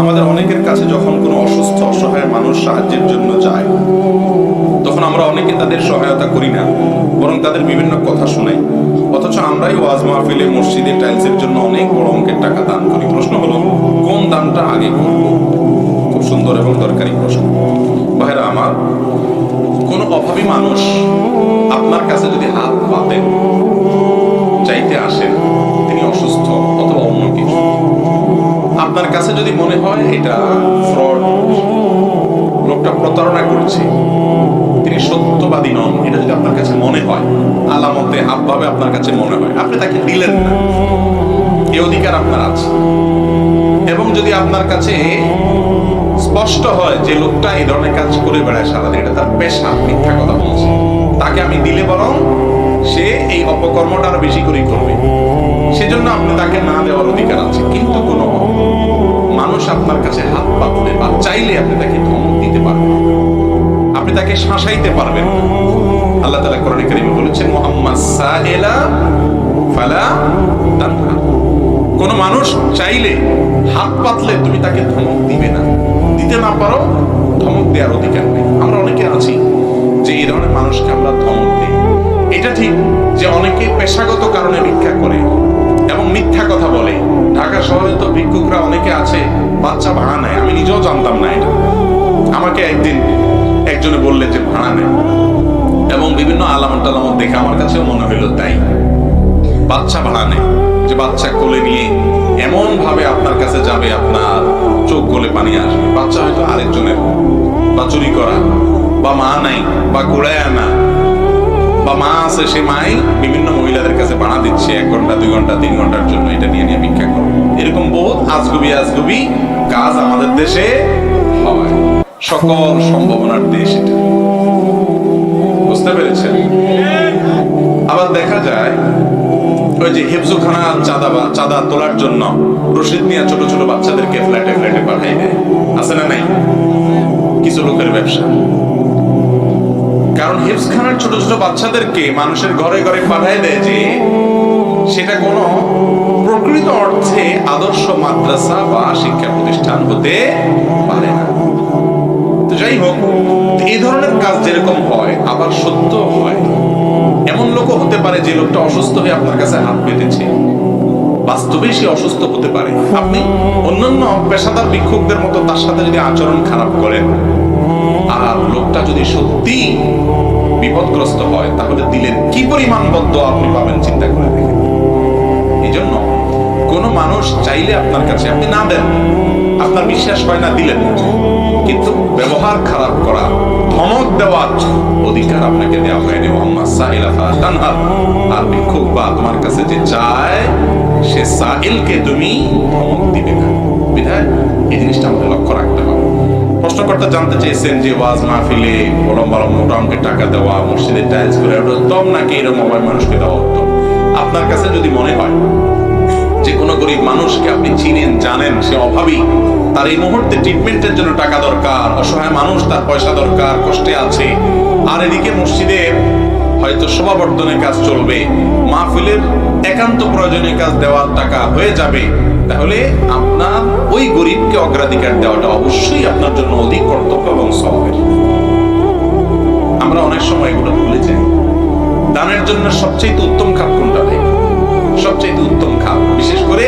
আমাদের অনেকের কাছে যখন কোনো অসুস্থ, অসহায় মানুষ সাহায্যের জন্য যায়, তখন আমরা অনেকে তাদের সহায়তা করি না, বরং তাদের বিভিন্ন কথা শুনাই। অথচ আমরাই ওয়াজ মাহফিলে, মসজিদে টাইলসের জন্য অনেক বড় অঙ্কের টাকা দান করি। প্রশ্ন হলো, কোন দানটা আগে করব? খুব সুন্দর এবং দরকারি প্রশ্ন। ভাইরা আমার, কোনো অভাবী মানুষ আপনার কাছে যদি হাত পাতেন চাইতে আসেন কাছে যদি মনে হয় এটা ফ্রড লোকটা প্রতারণা করছে, তিনি সত্যবাদী নন, এটা যদি আপনার কাছে মনে হয়, আলামতে হাবভাবে আপনার কাছে মনে হয়, আপনি তাকে দিলেন না। এই অধিকার আপনার আছে। এবং যদি আপনার কাছে স্পষ্ট হয় যে লোকটা এই ধরনের কাজ করে বেড়ায় সারাদিন, এটা তার পেশা, মিথ্যা কথা বলছে, তাকে আমি দিলে বরং সে এই অপকর্মটা আরও বেশি করেই করবে। সেজন্য আপনি তাকে না দেওয়ার অধিকার আছে, কিন্তু কোনো মানুষ আপনার কাছে হাত পাতলে বা চাইলে আপনি তাকে ধমক দিতে পারবেন আপনি তাকে শাসাইতে পারবেন আল্লাহ তাআলা কোরআনে কারিমে বলেছেন, মুহাম্মদ সাইলা ফালা তানহা। কোন মানুষ চাইলে হাত পাতলে তুমি তাকে ধমক দিবে না। দিতে না পারো, ধমক দেওয়ার অধিকার নেই। আমরা অনেকে আছি যে এই ধরনের মানুষকে আমরা ধমক দিই। এটা ঠিক যে অনেকে পেশাগত কারণে ভিক্ষা করে। মিথ্যা কথা বলে। ঢাকা শহরে তো ভিক্ষুকরা অনেকে আছে, বাচ্চা ভাড়া নেয়। আমি নিজেও জানতাম না এটা। আমাকে একদিন একজনে বললে যে ভাড়া নেয়। এবং বিভিন্ন আলামত টালামত দেখে আমার কাছেও মনে হইল তাই। বাচ্চা ভাড়া নেয়। যে বাচ্চা কোলে নিয়ে এমন ভাবে আপনার কাছে যাবে, আপনার চোখ গোলে পানি আসবে। বাচ্চা হয়তো আরেকজনের বা চুরি করা, বা মা নাই, বা কুড়ায় আনা বা মা আছে, সে মাই বিভিন্ন মহিলাদের কাছে ভাড়া দিচ্ছে এক ঘণ্টা, দুই ঘণ্টা, তিন ঘণ্টার জন্য। এটা নিয়ে নিয়ে ভিক্ষা করো এরকম বহুত আজগুবি আজগুবি কাজ আমাদের দেশে হয়। সকল সম্ভাবনার দেশ এটা। বুঝতে পেরেছেন? আবার দেখা যায়, ওই যে হেফজুখানা চাঁদা চাঁদা তোলার জন্য রশিদ নিয়ে ছোট ছোট বাচ্চাদেরকে ফ্ল্যাটে ফ্ল্যাটে পাঠাই দেয়। আছে না নাই? কিছু লোকের ব্যবসা। কারণ হিফজখানার ছোট ছোট বাচ্চাদেরকে মানুষের ঘরে ঘরে পাঠায় দেয় যে সেটা কোনো প্রকৃত অর্থে আদর্শ মাদ্রাসা বা শিক্ষা প্রতিষ্ঠান হতে পারে না। তো যাই হোক এই ধরনের কাজ যেরকম হয়, আবার সত্য হয়। এমন লোকও হতে পারে যে লোকটা অসুস্থ হয়ে আপনার কাছে হাত পেতেছে বাস্তবে সে অসুস্থ হতে পারে। আপনি অন্যান্য পেশাদার বিক্ষোভদের মতো তার সাথে যদি আচরণ খারাপ করেন আর লোকটা যদি সত্যি বিপদগ্রস্ত হয়, তাহলে দিলেন কি পরিমাণ বদ্ধ আপনি পাবেন, চিন্তা করে দেখেন। এই জন্য কোন মানুষ চাইলে আপনার কাছে, আপনি না দেন, আপনার বিশ্বাস হয় না দিলেন কিন্তু ব্যবহার খারাপ করা, ধমক দেওয়ার অধিকার আপনাকে দেওয়া হয়নি, মোহাম্মদ সাহিলা তানহার আর ভিক্ষুক বা তোমার কাছে যে চায়, সে সাহিলকে তুমি ধমক দিবে না। বিধায় এই জিনিসটা আমাদের লক্ষ্য রাখতে হবে। প্রশ্নকর্তা জানতে চেয়েছেন যে ওয়াজ মাহফিলে বড় মোটা অঙ্কের টাকা দেওয়া, মসজিদের টাইলস করে উত্তম নাকি এরকম অভাব মানুষকে দেওয়া উত্তম? আপনার কাছে যদি মনে হয় যে কোনো গরিব মানুষকে আপনি চিনেন, জানেন, সে অভাবী, তার এই মুহূর্তে ট্রিটমেন্টের জন্য টাকা দরকার, অসহায় মানুষ, তার পয়সা দরকার, কষ্টে আছে, আর এদিকে মসজিদে হয়তো সমাবর্তনের কাজ চলবে, মাহফিলের একান্ত প্রয়োজনীয় কাজ দেওয়ার টাকা হয়ে যাবে, তাহলে আপনার ওই গরিবকে অগ্রাধিকার দেওয়াটা অবশ্যই আপনার জন্য অধিক কর্তব্য এবং সবের আমরা অনেক সময় এগুলো ভুলে যাই। দানের জন্য সবচেয়ে উত্তম খাত কোনটা ভাই? সবচেয়ে উত্তম খাত বিশেষ করে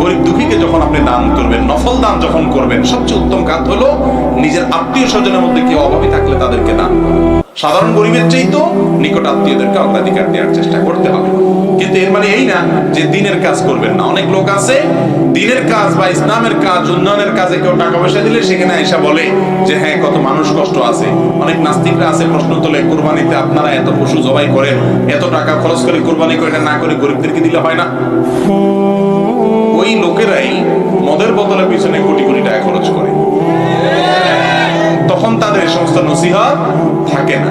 গরিব দুঃখীকে যখন আপনি দান করবেন, নফল দান যখন করবেন, সবচেয়ে উত্তম খাত হলো নিজের আত্মীয় স্বজনের মধ্যে কেউ অভাবী থাকলে তাদেরকে দান করা। সাধারণ গরিবের চেয়ে তো নিকট আত্মীয়দেরকে অগ্রাধিকার দেওয়ার চেষ্টা করতে হবে। কিন্তু এর মানে এই না যে দিনের কাজ করবেন না। অনেক লোক আছে, দিনের কাজ বা ইসলামের কাজ, উন্নয়নের কাজে কেউ টাকা পয়সা দিলে সেখানে আইসা বলে যে হ্যাঁ কত মানুষ কষ্ট আছে। অনেক নাস্তিকরা আছে প্রশ্ন তোলে, কোরবানিতে আপনারা এত পশু জবাই করেন, এত টাকা খরচ করে কোরবানি করে না করে গরিবদেরকে দিলে হয় না? ওই লোকেরাই মদের বোতলের পিছনে কোটি কোটি টাকা খরচ করে। তখন তাদের সমস্ত নসিহত থাকে না।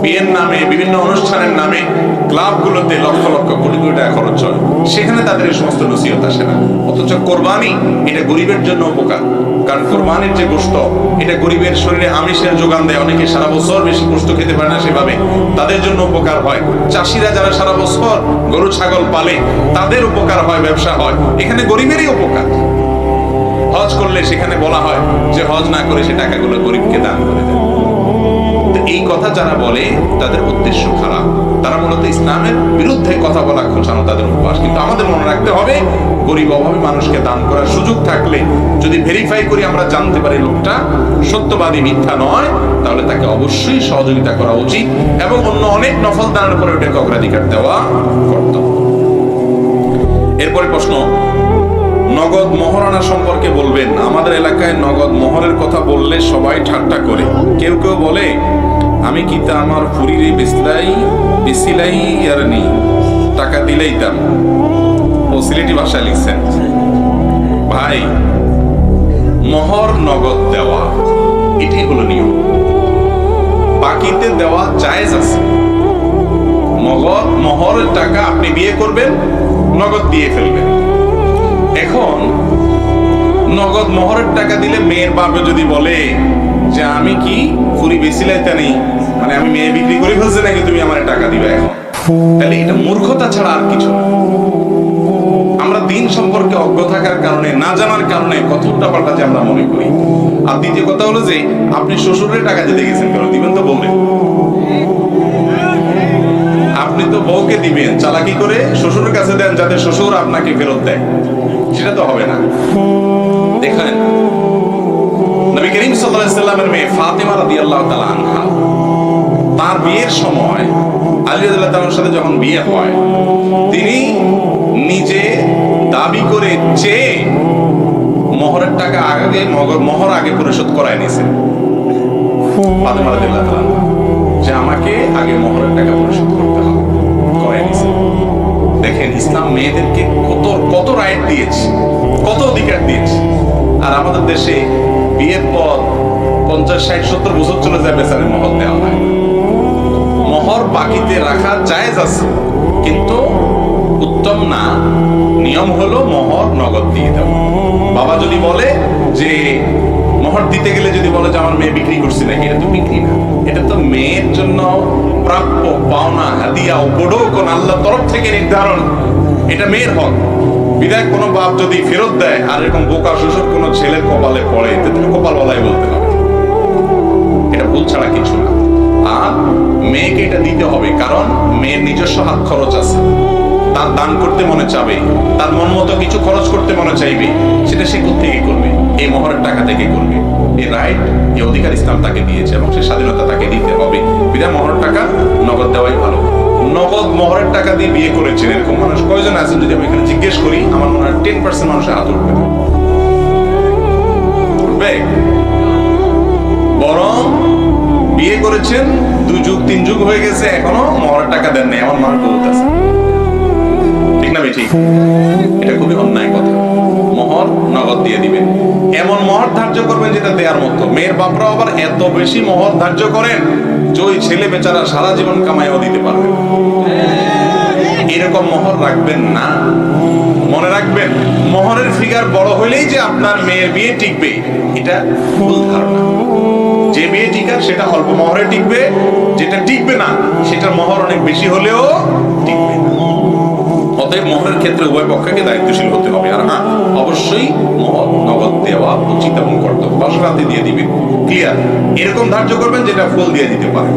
বিয়ের নামে, বিভিন্ন অনুষ্ঠানের নামে ক্লাবগুলোতে লক্ষ লক্ষ কোটি কোটি টাকা খরচ হয়। সেখানে তাদের এই সমস্ত নসিহত আসে না। অথচ কোরবানি এটা গরিবের জন্য উপকার। কারণ কোরবানির যে গোস্ত এটা গরিবের শরীরে আমিষের যোগান দেয়। অনেকে সারা বছর বেশি গোস্ত খেতে পারে না সেভাবে। তাদের জন্য উপকার হয়। চাষিরা যারা সারা বছর গরু, ছাগল পালে, তাদের উপকার হয়, ব্যবসা হয়। এখানে গরিবেরই উপকার। করলে সেখানে বলা হয় যে হজ না করে সে টাকাগুলো গরিবকে দান করে দেয়। এই কথা যারা বলে, তাদের উদ্দেশ্য খারাপ। তারা মূলত ইসলামের বিরুদ্ধে কথা বলা খোঁচানো তাদের অভ্যাস। কিন্তু আমাদের মনে রাখতে হবে, গরিব অভাবী মানুষকে দান করার সুযোগ থাকলে যদি ভেরিফাই করি আমরা জানতে পারি লোকটা সত্যবাদী, মিথ্যা নয়, তাহলে তাকে অবশ্যই সহযোগিতা করা উচিত এবং অন্য অনেক নফল দানের পরে ওটাকে অগ্রাধিকার দেওয়া কর্তব্য। এরপরে প্রশ্ন নগদ মহারণা সম্পর্কে বলবেন। আমাদের এলাকায় নগদ মোহরের কথা বললে সবাই ঠাট্টা করে। কেউ কেউ বলে, আমি কি তা আমার ফুরিরে বেসলাই, বেসিলাই আর নি টাকা দিলেই দাম। ও সিলেটি ভাষায় লিখছেন। ভাই, মোহর নগদ দেওয়া এটি হলো নিয়ম। বাকিতে দেওয়া জায়েজ আছে। নগদ মোহরের টাকা আপনি বিয়ে করবেন, নগদ দিয়ে ফেলবেন। এখন নগদ মোহরের টাকা দিলে মেয়ের বাপে যদি বলে যে আমি কি ফুরি বেশি লাইতে নেই মানে আমি মেয়ে বিক্রি করে ফেলছি নাকি তুমি আমার টাকা দিবে এখন? তাহলে এটা মূর্খতা ছাড়া আর কিছু আমরা দিন সম্পর্কে অজ্ঞ থাকার কারণে, না জানার কারণে কত উল্টাপাল্টা যে আমরা মনে করি। আর দ্বিতীয় কথা হলো যে, আপনি শ্বশুরের টাকা দিতে গেছেন কেন? দিবেন তো বলবেন আপনি তো বউকে দিবেন। চালাকি করে শ্বশুরের কাছে দেন যাতে শ্বশুর আপনাকে ফেরত দেয়। সেটা তো হবে না। দেখেন নবী করিম সাল্লামের মেয়ে ফাতেমা রাদিয়াল্লাহু তাআলা আনহা তার বিয়ের সময় আলী তাআলার সাথে যখন বিয়ে হয় তিনি নিজে দাবি করে চেয়ে মোহরের টাকা আগে মোহর আগে পরিশোধ করায় নিয়েছেন ফাতেমা আনহা, যে আমাকে আগে মোহরের টাকা পরিশোধ করতে হবে করায় নিয়েছেন দেখেন ইসলাম মেয়েদেরকে কত রাইট দিয়েছে। কত অধিকার দিয়েছে। আর আমাদের দেশে বিয়ের পর পঞ্চাশ, ষাট, সত্তর বছর চলে যায় বেচারে মহর দেওয়া হয়। মহর বাকিতে রাখা জায়েজ আছে। কিন্তু উত্তম না। নিয়ম হলো মহর নগদ দিয়ে দেওয়া। বাবা যদি বলে যে মহর দিতে গেলে যদি বলে যে আমার মেয়ে বিক্রি করছি নাকি এটা তো বিক্রি না। এটা তো মেয়ের জন্য প্রাপ্য পাওনা, হাদিয়া উপঢৌক আল্লাহ তরফ থেকে নির্ধারণ। এটা মেয়ের হক। বিদায় কোনো বাপ যদি ফেরত দেয়, আর এরকম বোকা শ্বশুর কোনো ছেলের কপালে পড়ে তাহলে কপালওয়ালাই বলতে হবে এটা ভুল ছাড়া কিছু না। আর মেয়েকে এটা দিতে হবে, কারণ মেয়ের নিজস্ব হাত খরচ আছে। তার দান করতে মনে চাবে, তার মন মতো কিছু খরচ করতে মনে চাইবে, সেটা সে থেকে করবে? এই মহরের টাকা থেকে করবে। এই রাইট এই অধিকার ইসলাম তাকে দিয়েছে, এবং সে স্বাধীনতা তাকে দিতে হবে। বিধায় মোহরের টাকা নগদ দেওয়াই ভালো। নগদ মহরের টাকা দিয়ে বিয়ে করেছেন এরকম মানুষ। কয়জন আছেন যদি আমি এখানে জিজ্ঞেস করি, আমার মনে হয় টেন পার্সেন্ট মানুষের হাত উঠবে। উঠবে? বরং বিয়ে করেছেন, দুই যুগ, তিন যুগ হয়ে গেছে, এখনও মহরের টাকা দেন নাই। আমার মানুষ বহুত ঠিক না ঠিক। এটা খুবই অন্যায় কথা। মোহর নগদ দিয়ে দিবেন। এমন মহর ধার্য করবেন যেটা দেওয়ার মতো। মেয়ের বাপরা আবার এত বেশি মহর ধার্য করেন, যে ওই ছেলে বেচারা সারা জীবন কামাইও দিতে পারবে এরকম মহর রাখবেন না। মনে রাখবেন, মহরের ফিগার বড় হইলেই যে আপনার মেয়ের বিয়ে টিকবে, এটা ভুল ধারণা। যে বিয়ে টিকার সেটা অল্প মহরে টিকবে, যেটা টিকবে না, সেটার মহর অনেক বেশি হলেও টিকবে না। অতএব মোহরের ক্ষেত্রে উভয় পক্ষকে দায়িত্বশীল হতে হবে। আর হ্যাঁ অবশ্যই নগদ দেওয়া উচিত এবং কর্তব্য। বাসনাতে দিয়ে দিবেন ক্লিয়ার এরকম ধার্য করবেন যেটা ফুল দিয়ে দিতে পারে।